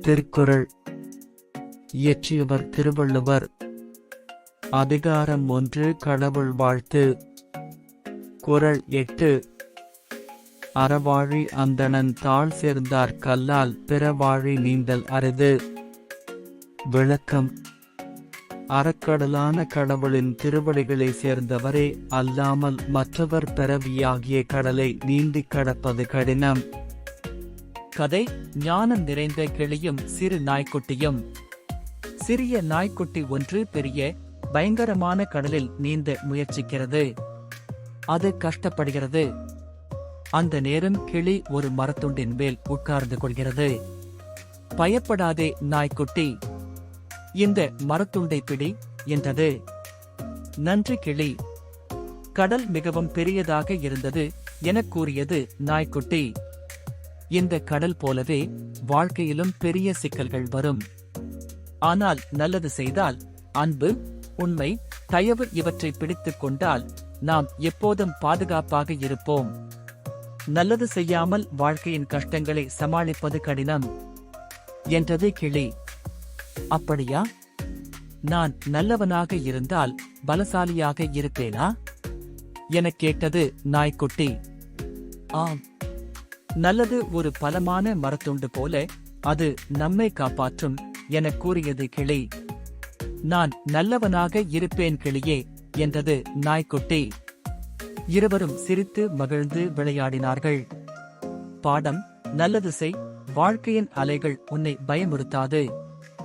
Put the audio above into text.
திருக்குறள். இயற்றியவர் திருவள்ளுவர். அதிகாரம் ஒன்று கடவுள் வாழ்த்து. குரல் எட்டு. அறவாழி அந்தணன் தாழ் சேர்ந்தார் கல்லால் பிறவாழி நீந்தல் அரிது. விளக்கம். அறக்கடலான கடவுளின் திருவடிகளை சேர்ந்தவரே அல்லாமல் மற்றவர் பிறவியாகிய கடலை நீந்திக் கடப்பது கடினம். கதை ஞானம் நிறைந்த கிளியும் சிறு நாய்க்குட்டியும். சிறிய நாய்க்குட்டி ஒன்று பெரிய பயங்கரமான கடலில் நீந்த முயற்சிக்கிறது. அது கஷ்டப்படுகிறது. அந்த நேரம் கிளி ஒரு மரத்துண்டின் மேல் உட்கார்ந்து கொள்கிறது. பயப்படாதே நாய்க்குட்டி. இந்த மரத்துண்டை பிடி என்றது. நன்றி கிளி. கடல் மிகவும் பெரியதாக இருந்தது எனக் கூறியது நாய்க்குட்டி. இந்த கடல் போலவே வாழ்க்கையிலும் பெரிய சிக்கல்கள் வரும். ஆனால் நல்லது செய்தால் அன்பு உண்மை தயவு இவற்றை பிடித்துக் கொண்டால் நாம் எப்போதும் பாதுகாப்பாக இருப்போம். நல்லது செய்யாமல் வாழ்க்கையின் கஷ்டங்களை சமாளிப்பது கடினம். என்றது கிளி. அப்படியா? நான் நல்லவனாக இருந்தால் பலசாலியாக இருப்பேனா? எனக் கேட்டது நாய்க்குட்டி. ஆம் நல்லது ஒரு பலமான மரத்துண்டு போல அது நம்மை காப்பாற்றும் எனக் கூறியது கிளி. நான் நல்லவனாக இருப்பேன் கிளியே என்றது நாய்க்குட்டி. இருவரும் சிரித்து மகிழ்ந்து விளையாடினார்கள். பாடம் நல்லது செய் வாழ்க்கையின் அலைகள் உன்னை பயமுறுத்தாது.